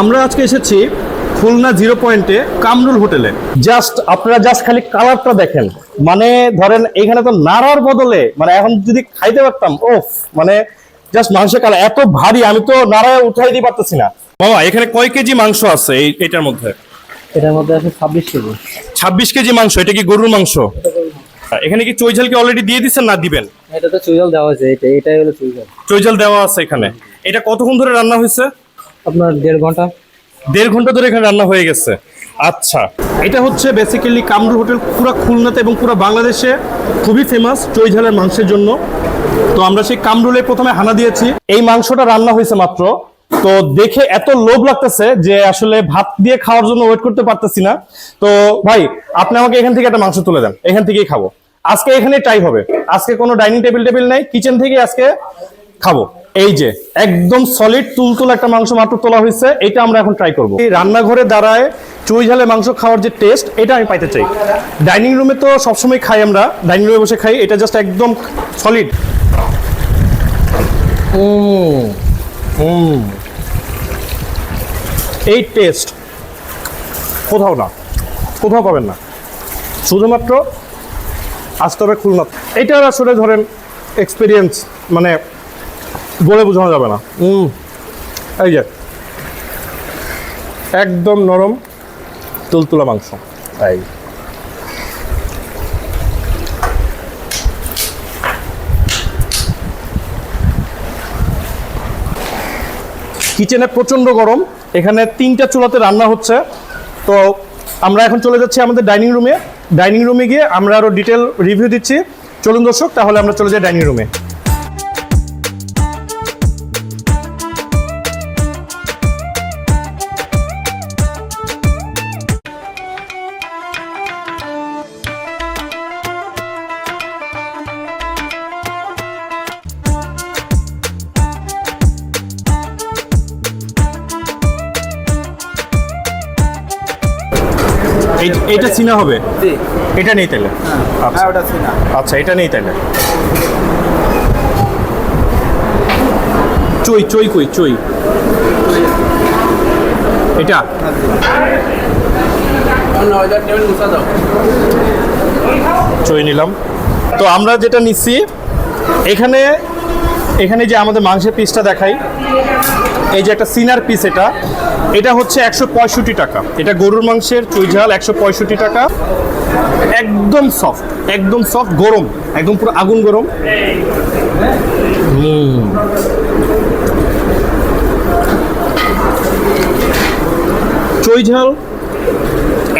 আমরা আজকে এসেছি খুলনা জিরো পয়েন্টে কামরুল হোটেলে। জাস্ট আপনারা জাস্ট খালি কালারটা দেখেন। মানে ধরেন এখানে তো নাড়ার বদলে মানে এখন যদি খাইতে পারতাম ওফ মানে জাস্ট মাংসের কালার এত ভারী আমি তো নাড়ায় উঠাই দিতে পারতেছি না। বাবা এখানে কয় কেজি মাংস আছে এই এটার মধ্যে? এটার মধ্যে আছে ছাব্বিশ কেজি। ছাব্বিশ কেজি মাংস এটা কি গরুর মাংস? এখানে কি চৈঝাল কি অলরেডি দিয়ে দিচ্ছেন না দিবেন? এটা তো চুইজাল দেওয়া হয়েছে এটা এটাই হলো চুইজাল চৈঝাল দেওয়া আছে এখানে। এটা কতক্ষণ ধরে রান্না হয়েছে? আপনার দেড় ঘণ্টা? দেড় ঘণ্টা ধরে এখানে রান্না হয়ে গেছে। আচ্ছা এটা হচ্ছে বেসিক্যালি কামরুল হোটেল পুরো খুলনাতে এবং পুরো বাংলাদেশে খুবই ফেমাস চৈঝালের মাংসের জন্য। তো আমরা সেই কামরুলে প্রথমে হানা দিয়েছি। এই মাংসটা রান্না হয়েছে মাত্র। তো দেখে এত লোভ লাগতেছে যে আসলে ভাত দিয়ে খাওয়ার জন্য ওয়েট করতে পারতেছি না। তো ভাই, আপনি আমাকে এখান থেকে একটা মাংস তুলে দেন। এখান থেকেই খাব। আজকে এখানে ট্রাই হবে। আজকে কোনো ডাইনিং টেবিল টেবিল নাই। কিচেন থেকে আজকে খাব। এই যে একদম সলিড তুলতুল একটা মাংস মাত্র তোলা হয়েছে এটা আমরা এখন ট্রাই করব। এই রান্নাঘরে দাঁড়ায় চুই ঝালে মাংস খাওয়ার যে টেস্ট এটা আমি পাইতে চাই। ডাইনিং রুমে তো সবসময় খাই আমরা ডাইনিং রুমে বসে খাই এটা জাস্ট একদম সলিড এই টেস্ট কোথাও না কোথাও পাবেন না। শুধুমাত্র আসতে হবে খুলনা। এটার আসলে ধরেন এক্সপিরিয়েন্স মানে বলে বোঝানো যাবে না। এই যে একদম নরম তুলতুলা মাংস। তাই। কিচেনে প্রচণ্ড গরম এখানে তিনটা চুলাতে রান্না হচ্ছে। তো আমরা এখন চলে যাচ্ছি আমাদের ডাইনিং রুমে। ডাইনিং রুমে গিয়ে আমরা আরও ডিটেল রিভিউ দিচ্ছি। চলুন দর্শক তাহলে আমরা চলে যাই ডাইনিং রুমে। এইটা চিনা হবে? এটা নেই তাহলে? আচ্ছা। হ্যাঁ চিনা। আচ্ছা এটা নেই তাহলে। চই চই কই চই। এটা? চই নিলাম। তো আমরা যেটা নিচ্ছি এখানে এখানে যে আমাদের মাংসের পিসটা দেখাই এই যে একটা সিনার পিস এটা এটা হচ্ছে একশো পঁয়ষট্টি টাকা। এটা গরুর মাংসের চুই ঝাল একশো টাকা। একদম সফট একদম সফট গরম, একদম পুরো আগুন গরম। হুম। চই ঝাল,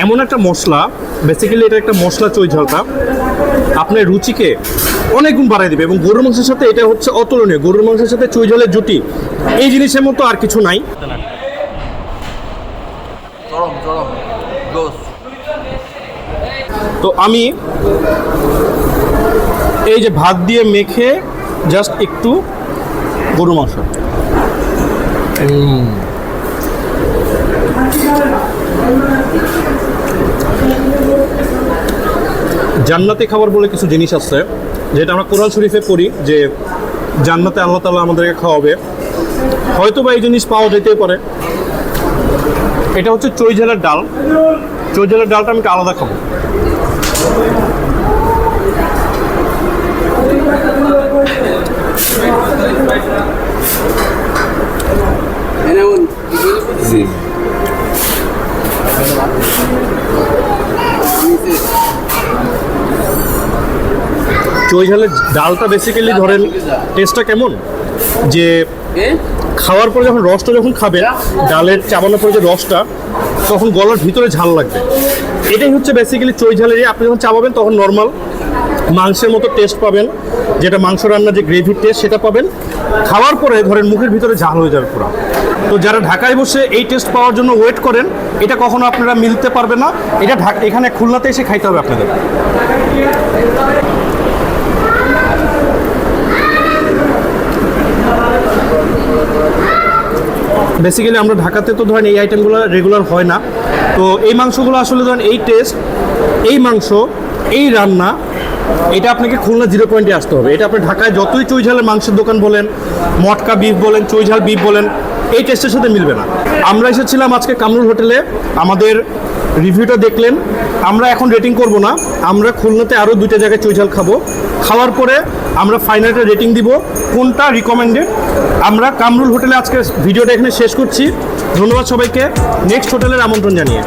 এমন একটা মশলা বেসিক্যালি এটা একটা মশলা চই ঝালটা। আপনার রুচিকে অনেক গুণ বাড়াই দেবে এবং গরুর মাংসের সাথে এটা হচ্ছে অতুলনীয়। গরুর মাংসের সাথে চুই ঝালের জুটি এই জিনিসের মতো আর কিছু নাই। তো আমি এই যে ভাত দিয়ে মেখে জাস্ট একটু গরু মাংস। জান্নাতি খাবার বলে কিছু জিনিস আছে। যেটা আমরা কোরআন শরীফে পড়ি যে জান্নাতে আল্লাহ তাআলা আমাদেরকে খাওয়াবে। হয়তো বা এই জিনিস পাওয়া যেতেই পারে। এটা হচ্ছে চই ঝালের ডাল। চই ঝালের ডালটা আমি একটু আলাদা খাব। জি। চই ঝালের ডালটা বেসিক্যালি ধরেন টেস্টটা কেমন? যে খাওয়ার পরে যখন রসটা যখন খাবে ডালের চাবানোর পরে যে রসটা তখন গলার ভিতরে ঝাল লাগবে। এটাই হচ্ছে বেসিক্যালি চই ঝালের ইয়ে। আপনি যখন চাবাবেন তখন নর্মাল মাংসের মতো টেস্ট পাবেন যেটা মাংস রান্নার যে গ্রেভির টেস্ট সেটা পাবেন। খাওয়ার পরে ধরেন মুখের ভিতরে ঝাল হয়ে যাবে পুরো। তো যারা ঢাকায় বসে এই টেস্ট পাওয়ার জন্য ওয়েট করেন এটা কখনো আপনারা মিলতে পারবে না। এটা ঢাকা এখানে খুলনাতে এসে খাইতে হবে আপনাদের। বেসিক্যালি আমরা ঢাকাতে তো ধরেন এই আইটেমগুলো রেগুলার হয় না। তো এই মাংসগুলো আসলে ধরেন এই টেস্ট এই মাংস, এই রান্না, এটা আপনাকে খুলনা জিরো পয়েন্টে আসতে হবে। এটা আপনি ঢাকায় যতই চৈঝালের মাংসের দোকান বলেন, মটকা বিফ বলেন চৈঝাল বিফ বলেন, এই টেস্টের সাথে মিলবে না। আমরা এসেছিলাম আজকে কামরুল হোটেলে। আমাদের রিভিউটা দেখলেন। আমরা এখন রেটিং করব না। আমরা খুলনাতে আরও দুইটা জায়গায় চৈঝাল খাব। খাওয়ার পরে আমরা ফাইনালটা রেটিং দিব। কোনটা রিকমেন্ডেড আমরা কামরুল হোটেলে আজকে ভিডিওটা এখানে শেষ করছি। ধন্যবাদ সবাইকে। নেক্সট হোটেলের আমন্ত্রণ জানিয়ে।